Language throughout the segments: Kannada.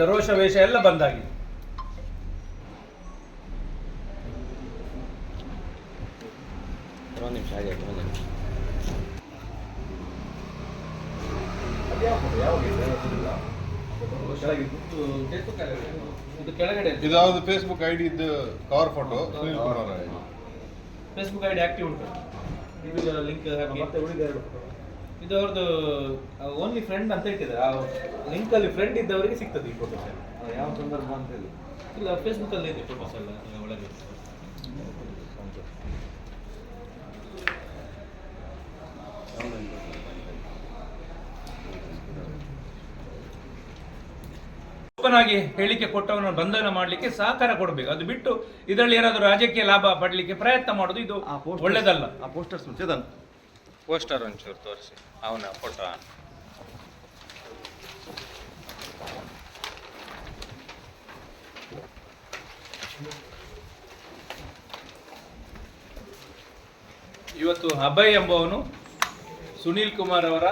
ದರೋಶ ವೇಷ ಎಲ್ಲ ಬಂದಾಗಿದೆ. ಒಂದು ನಿಮಿಷ ಹಾಗೆ ಒಂದು ನಿಮಿಷ. ಇದು ಕೆಳಗಡೆ ಫೇಸ್ಬುಕ್ ಐಡಿ ಇದ್ದು cover photo Sunil Kumar ID Facebook ID active ಉಂಟು. ಇದು ಲಿಂಕ್ ಹಾಕಿ. ಇದು ಅವ್ರದ್ದು ಓನ್ಲಿ ಫ್ರೆಂಡ್ ಅಂತ ಇಟ್ಟಿದ್ದಾರೆ ಆ ಲಿಂಕ್ ಅಲ್ಲಿ ಫ್ರೆಂಡ್ ಇದ್ದವರಿಗೆ ಸಿಗ್ತದೆ ಈ ಫೋಟೋಸ್ ಯಾವ ಸಂದರ್ಭ ಅಂತ ಹೇಳಿ. ಇಲ್ಲ ಫೇಸ್ಬುಕ್ ಅಲ್ಲಿ ಇದೆ ಫೋಟೋಸ್ ಎಲ್ಲ ಒಳಗೆ ಓಪನ್ ಆಗಿ ಹೇಳಿಕೆ ಕೊಟ್ಟವನ ಬಂಧನ ಮಾಡಲಿಕ್ಕೆ ಸಹಕಾರ ಕೊಡಬೇಕು. ಅದು ಬಿಟ್ಟು ಇದರಲ್ಲಿ ಏನಾದರೂ ರಾಜಕೀಯ ಲಾಭ ಪಡಲಿಕ್ಕೆ ಪ್ರಯತ್ನ ಮಾಡೋದು ಇದು ಒಳ್ಳೆದಲ್ಲ. ಆ ಪೋಸ್ಟರ್ಸ್ ಚೇತನ್ ಪೋಸ್ಟರ್ ಒಂಚೂರು ತೋರಿಸಿ. ಅವನ ಫೋಟೋ ಇವತ್ತು ಅಭಯ್ ಎಂಬುವನು ಸುನೀಲ್ ಕುಮಾರ್ ಅವರ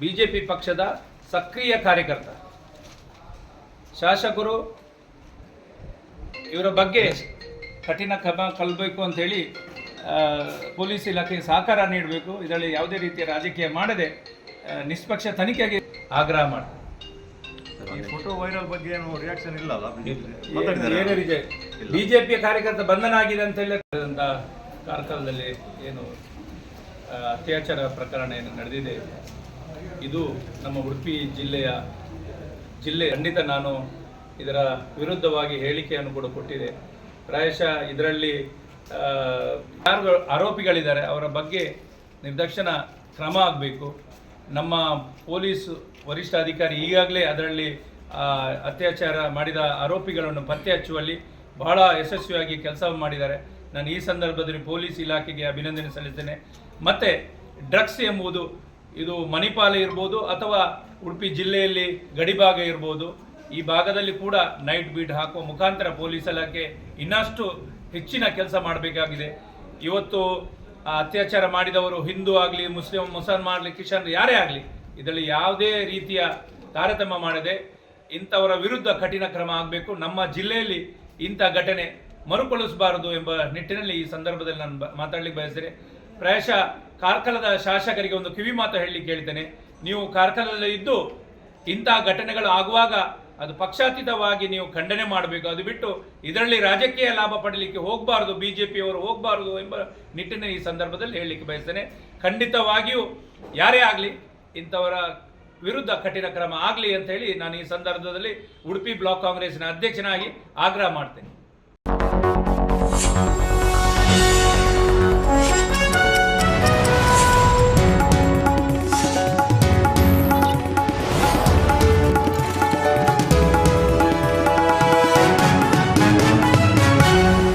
ಬಿಜೆಪಿ ಪಕ್ಷದ ಸಕ್ರಿಯ ಕಾರ್ಯಕರ್ತ. ಶಾಸಕರು ಇವರ ಬಗ್ಗೆ ಕಠಿಣ ಕ್ರಮ ಕಲ್ಬೇಕು ಅಂತ ಹೇಳಿ ಪೊಲೀಸ್ ಇಲಾಖೆಗೆ ಸಹಕಾರ ನೀಡಬೇಕು. ಇದರಲ್ಲಿ ಯಾವುದೇ ರೀತಿಯ ರಾಜಕೀಯ ಮಾಡದೆ ನಿಷ್ಪಕ್ಷ ತನಿಖೆಗೆ ಆಗ್ರಹ ಮಾಡಿ ಈ ಫೋಟೋ ವೈರಲ್ ಬಗ್ಗೆ ಏನು ರಿಯಾಕ್ಷನ್ ಇಲ್ಲ. ಬಿಜೆಪಿ ಬಿಜೆಪಿಯ ಕಾರ್ಯಕರ್ತ ಬಂಧನ ಆಗಿದೆ ಅಂತ ಹೇಳಿ ಕಾರ್ಕಳದಲ್ಲಿ ಏನು ಅತ್ಯಾಚಾರ ಪ್ರಕರಣ ಏನು ನಡೆದಿದೆ. ಇದು ನಮ್ಮ ಉಡುಪಿ ಜಿಲ್ಲೆಯ ಜಿಲ್ಲೆ ಖಂಡಿತ ನಾನು ಇದರ ವಿರುದ್ಧವಾಗಿ ಹೇಳಿಕೆಯನ್ನು ಕೂಡ ಕೊಟ್ಟಿದೆ. ಪ್ರಾಯಶಃ ಇದರಲ್ಲಿ ಯಾರು ಆರೋಪಿಗಳಿದ್ದಾರೆ, ಅವರ ಬಗ್ಗೆ ನಿರ್ದಕ್ಷಣ ಕ್ರಮ ಆಗಬೇಕು. ನಮ್ಮ ಪೊಲೀಸ್ ವರಿಷ್ಠ ಅಧಿಕಾರಿ ಈಗಾಗಲೇ ಅದರಲ್ಲಿ ಅತ್ಯಾಚಾರ ಮಾಡಿದ ಆರೋಪಿಗಳನ್ನು ಪತ್ತೆ ಹಚ್ಚುವಲ್ಲಿ ಬಹಳ ಯಶಸ್ವಿಯಾಗಿ ಕೆಲಸ ಮಾಡಿದ್ದಾರೆ. ನಾನು ಈ ಸಂದರ್ಭದಲ್ಲಿ ಪೊಲೀಸ್ ಇಲಾಖೆಗೆ ಅಭಿನಂದನೆ ಸಲ್ಲಿಸ್ತೇನೆ. ಮತ್ತು, ಡ್ರಗ್ಸ್ ಎಂಬುದು, ಇದು ಮಣಿಪಾಲ ಇರ್ಬೋದು ಅಥವಾ ಉಡುಪಿ ಜಿಲ್ಲೆಯಲ್ಲಿ ಗಡಿಭಾಗ ಇರ್ಬೋದು, ಈ ಭಾಗದಲ್ಲಿ ಕೂಡ ನೈಟ್ ಬೀಟ್ ಹಾಕುವ ಮುಖಾಂತರ ಪೊಲೀಸ್ ಇಲಾಖೆ ಇನ್ನಷ್ಟು ಹೆಚ್ಚಿನ ಕೆಲಸ ಮಾಡಬೇಕಾಗಿದೆ. ಇವತ್ತು ಅತ್ಯಾಚಾರ ಮಾಡಿದವರು ಹಿಂದೂ ಆಗಲಿ, ಮುಸ್ಲಿಂ, ಮುಸಲ್ಮಾನ್ ಆಗಲಿ ಕಿಶನ್ ಯಾರೇ ಆಗಲಿ, ಇದರಲ್ಲಿ ಯಾವುದೇ ರೀತಿಯ ತಾರತಮ್ಯ ಮಾಡದೆ ಇಂಥವರ ವಿರುದ್ಧ ಕಠಿಣ ಕ್ರಮ ಆಗಬೇಕು. ನಮ್ಮ ಜಿಲ್ಲೆಯಲ್ಲಿ ಇಂಥ ಘಟನೆ ಮರುಕಳಿಸಬಾರದು ಎಂಬ ನಿಟ್ಟಿನಲ್ಲಿ ಈ ಸಂದರ್ಭದಲ್ಲಿ ನಾನು ಮಾತಾಡಲಿಕ್ಕೆ ಬಯಸ್ತೇನೆ ಪ್ರಾಯಶಃ ಕಾರ್ಕಳದ ಶಾಸಕರಿಗೆ ಒಂದು ಕಿವಿ ಮಾತು ಹೇಳಲಿಕ್ಕೆ ಹೇಳ್ತೇನೆ. ನೀವು ಕಾರ್ಕಳದಲ್ಲಿ ಇದ್ದು ಇಂಥ ಘಟನೆಗಳು ಆಗುವಾಗ ಅದು ಪಕ್ಷಾತೀತವಾಗಿ ನೀವು ಖಂಡನೆ ಮಾಡಬೇಕು. ಅದು ಬಿಟ್ಟು ಇದರಲ್ಲಿ ರಾಜಕೀಯ ಲಾಭ ಪಡಲಿಕ್ಕೆ ಹೋಗಬಾರದು ಪಿಯವರು ಹೋಗಬಾರದು ಎಂಬ ನಿಟ್ಟಿನ ಈ ಸಂದರ್ಭದಲ್ಲಿ ಹೇಳಲಿಕ್ಕೆ ಬಯಸ್ತೇನೆ. ಖಂಡಿತವಾಗಿಯೂ ಯಾರೇ ಆಗಲಿ ಇಂಥವರ ವಿರುದ್ಧ ಕಠಿಣ ಕ್ರಮ ಆಗಲಿ ಅಂತ ಹೇಳಿ ನಾನು ಈ ಸಂದರ್ಭದಲ್ಲಿ ಉಡುಪಿ ಬ್ಲಾಕ್ ಕಾಂಗ್ರೆಸ್ನ ಅಧ್ಯಕ್ಷನಾಗಿ ಆಗ್ರಹ ಮಾಡ್ತೇನೆ.